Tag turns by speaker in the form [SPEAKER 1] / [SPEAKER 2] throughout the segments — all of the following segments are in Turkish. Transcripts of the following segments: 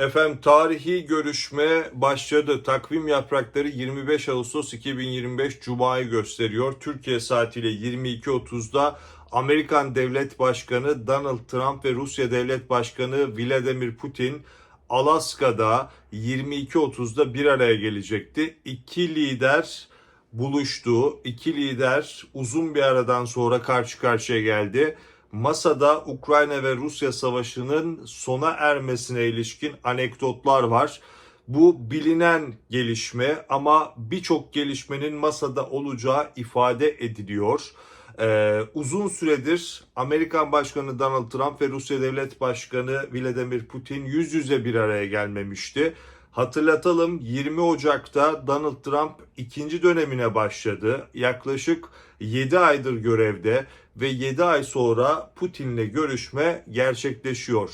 [SPEAKER 1] Efendim tarihi görüşme başladı. Takvim yaprakları 25 Ağustos 2025 Cuma'yı gösteriyor. Türkiye saatiyle 22.30'da Amerikan Devlet Başkanı Donald Trump ve Rusya Devlet Başkanı Vladimir Putin Alaska'da 22.30'da bir araya gelecekti. İki lider buluştu. İki lider uzun bir aradan sonra karşı karşıya geldi. Masada Ukrayna ve Rusya savaşının sona ermesine ilişkin anekdotlar var. Bu bilinen gelişme ama birçok gelişmenin masada olacağı ifade ediliyor. Ee, uzun süredir Amerikan Başkanı Donald Trump ve Rusya Devlet Başkanı Vladimir Putin yüz yüze bir araya gelmemişti. Hatırlatalım 20 Ocak'ta Donald Trump ikinci dönemine başladı. Yaklaşık 7 aydır görevde ve 7 ay sonra Putin'le görüşme gerçekleşiyor.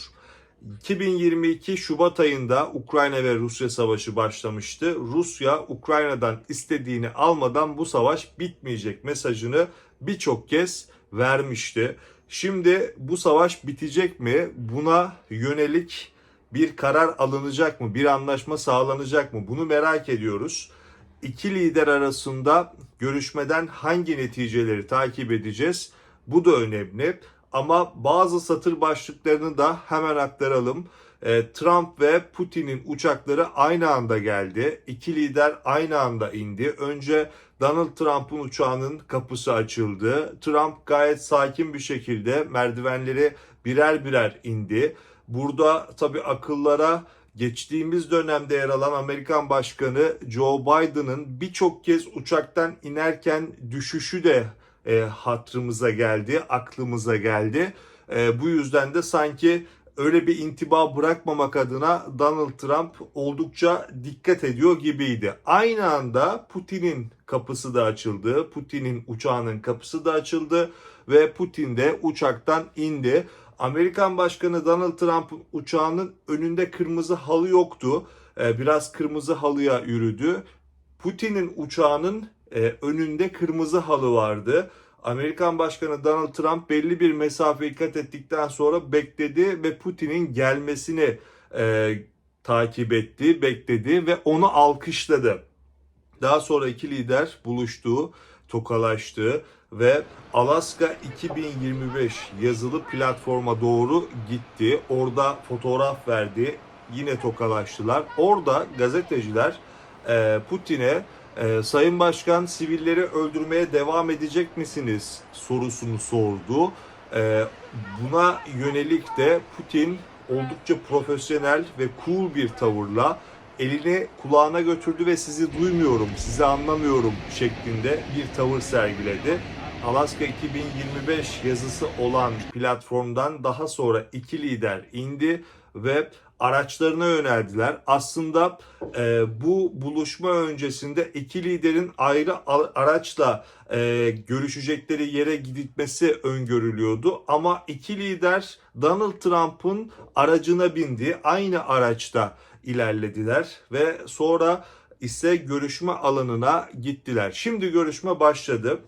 [SPEAKER 1] 2022 Şubat ayında Ukrayna ve Rusya savaşı başlamıştı. Rusya Ukrayna'dan istediğini almadan bu savaş bitmeyecek mesajını birçok kez vermişti. Şimdi bu savaş bitecek mi? Buna yönelik bir karar alınacak mı? Bir anlaşma sağlanacak mı? Bunu merak ediyoruz. İki lider arasında görüşmeden hangi neticeleri takip edeceğiz? Bu da önemli. Ama bazı satır başlıklarını da hemen aktaralım. Ee, Trump ve Putin'in uçakları aynı anda geldi. İki lider aynı anda indi. Önce Donald Trump'ın uçağının kapısı açıldı. Trump gayet sakin bir şekilde merdivenleri birer birer indi. Burada tabii akıllara geçtiğimiz dönemde yer alan Amerikan Başkanı Joe Biden'ın birçok kez uçaktan inerken düşüşü de e, hatırımıza geldi, aklımıza geldi. E, bu yüzden de sanki öyle bir intiba bırakmamak adına Donald Trump oldukça dikkat ediyor gibiydi. Aynı anda Putin'in kapısı da açıldı, Putin'in uçağının kapısı da açıldı ve Putin de uçaktan indi. Amerikan Başkanı Donald Trump'ın uçağının önünde kırmızı halı yoktu. Ee, Biraz kırmızı halıya yürüdü. Putin'in uçağının e, önünde kırmızı halı vardı. Amerikan Başkanı Donald Trump belli bir mesafe kat ettikten sonra bekledi ve Putin'in gelmesini e, takip etti, bekledi ve onu alkışladı. Daha sonra iki lider buluştu, tokalaştı ve Alaska 2025 yazılı platforma doğru gitti. Orada fotoğraf verdi. Yine tokalaştılar. Orada gazeteciler e, Putin'e e, Sayın Başkan sivilleri öldürmeye devam edecek misiniz sorusunu sordu. E, buna yönelik de Putin oldukça profesyonel ve cool bir tavırla elini kulağına götürdü ve sizi duymuyorum, sizi anlamıyorum şeklinde bir tavır sergiledi. Alaska 2025 yazısı olan platformdan daha sonra iki lider indi ve araçlarına yöneldiler. Aslında e, bu buluşma öncesinde iki liderin ayrı araçla e, görüşecekleri yere gitmesi öngörülüyordu. Ama iki lider Donald Trump'ın aracına bindi. Aynı araçta ilerlediler ve sonra ise görüşme alanına gittiler. Şimdi görüşme başladı.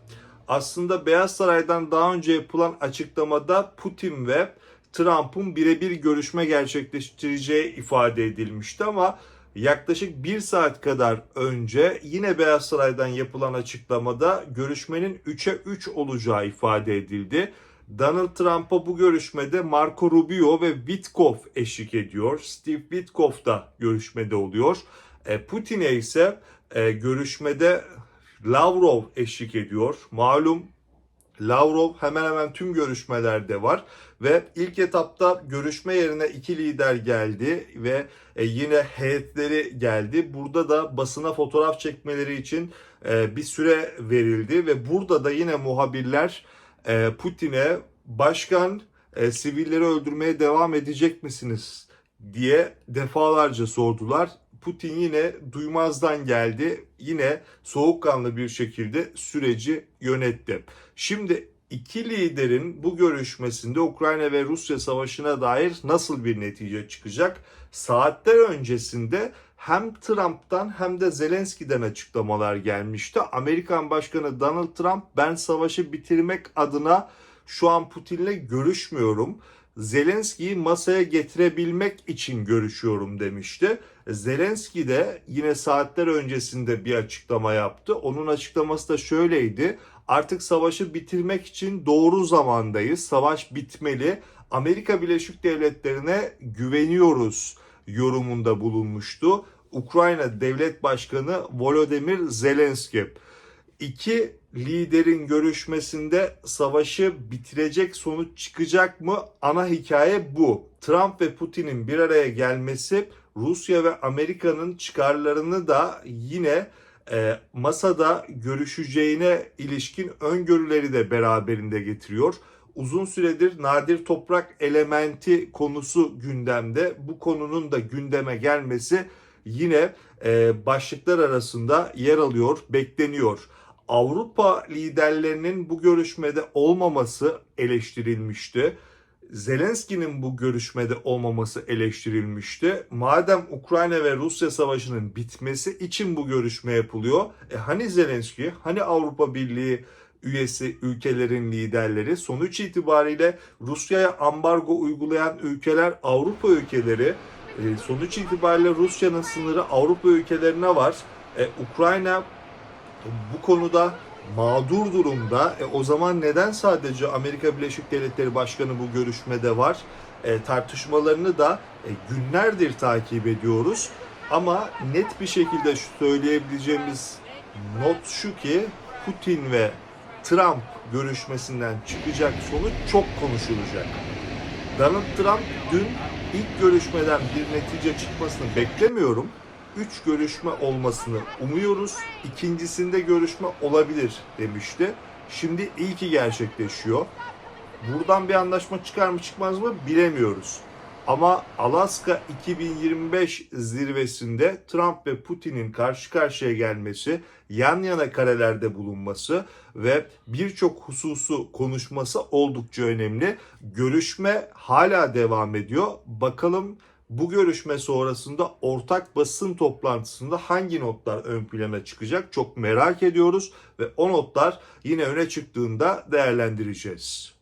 [SPEAKER 1] Aslında Beyaz Saray'dan daha önce yapılan açıklamada Putin ve Trump'ın birebir görüşme gerçekleştireceği ifade edilmişti ama yaklaşık bir saat kadar önce yine Beyaz Saray'dan yapılan açıklamada görüşmenin 3'e 3 olacağı ifade edildi. Donald Trump'a bu görüşmede Marco Rubio ve Witkoff eşlik ediyor. Steve Witkoff da görüşmede oluyor. E, Putin'e ise e, görüşmede Lavrov eşlik ediyor. Malum Lavrov hemen hemen tüm görüşmelerde var ve ilk etapta görüşme yerine iki lider geldi ve e, yine heyetleri geldi. Burada da basına fotoğraf çekmeleri için e, bir süre verildi ve burada da yine muhabirler e, Putin'e başkan sivilleri öldürmeye devam edecek misiniz diye defalarca sordular. Putin yine duymazdan geldi. Yine soğukkanlı bir şekilde süreci yönetti. Şimdi iki liderin bu görüşmesinde Ukrayna ve Rusya savaşına dair nasıl bir netice çıkacak? Saatler öncesinde hem Trump'tan hem de Zelenski'den açıklamalar gelmişti. Amerikan Başkanı Donald Trump ben savaşı bitirmek adına şu an Putin'le görüşmüyorum. Zelenski'yi masaya getirebilmek için görüşüyorum demişti. Zelenski de yine saatler öncesinde bir açıklama yaptı. Onun açıklaması da şöyleydi. Artık savaşı bitirmek için doğru zamandayız. Savaş bitmeli. Amerika Birleşik Devletleri'ne güveniyoruz yorumunda bulunmuştu. Ukrayna Devlet Başkanı Volodymyr Zelenski. İki liderin görüşmesinde savaşı bitirecek sonuç çıkacak mı? Ana hikaye bu. Trump ve Putin'in bir araya gelmesi Rusya ve Amerika'nın çıkarlarını da yine e, masada görüşeceğine ilişkin öngörüleri de beraberinde getiriyor. Uzun süredir nadir toprak elementi konusu gündemde. Bu konunun da gündeme gelmesi yine e, başlıklar arasında yer alıyor, bekleniyor. Avrupa liderlerinin bu görüşmede olmaması eleştirilmişti. Zelenski'nin bu görüşmede olmaması eleştirilmişti. Madem Ukrayna ve Rusya savaşının bitmesi için bu görüşme yapılıyor. E hani Zelenski, hani Avrupa Birliği üyesi ülkelerin liderleri sonuç itibariyle Rusya'ya ambargo uygulayan ülkeler Avrupa ülkeleri. E, sonuç itibariyle Rusya'nın sınırı Avrupa ülkelerine var. E, Ukrayna bu konuda mağdur durumda. E, o zaman neden sadece Amerika Birleşik Devletleri Başkanı bu görüşmede var? E, tartışmalarını da e, günlerdir takip ediyoruz. Ama net bir şekilde söyleyebileceğimiz not şu ki Putin ve Trump görüşmesinden çıkacak sonuç çok konuşulacak. Donald Trump dün ilk görüşmeden bir netice çıkmasını beklemiyorum. 3 görüşme olmasını umuyoruz. İkincisinde görüşme olabilir demişti. Şimdi ilki gerçekleşiyor. Buradan bir anlaşma çıkar mı çıkmaz mı bilemiyoruz. Ama Alaska 2025 zirvesinde Trump ve Putin'in karşı karşıya gelmesi, yan yana karelerde bulunması ve birçok hususu konuşması oldukça önemli. Görüşme hala devam ediyor. Bakalım bu görüşme sonrasında ortak basın toplantısında hangi notlar ön plana çıkacak çok merak ediyoruz ve o notlar yine öne çıktığında değerlendireceğiz.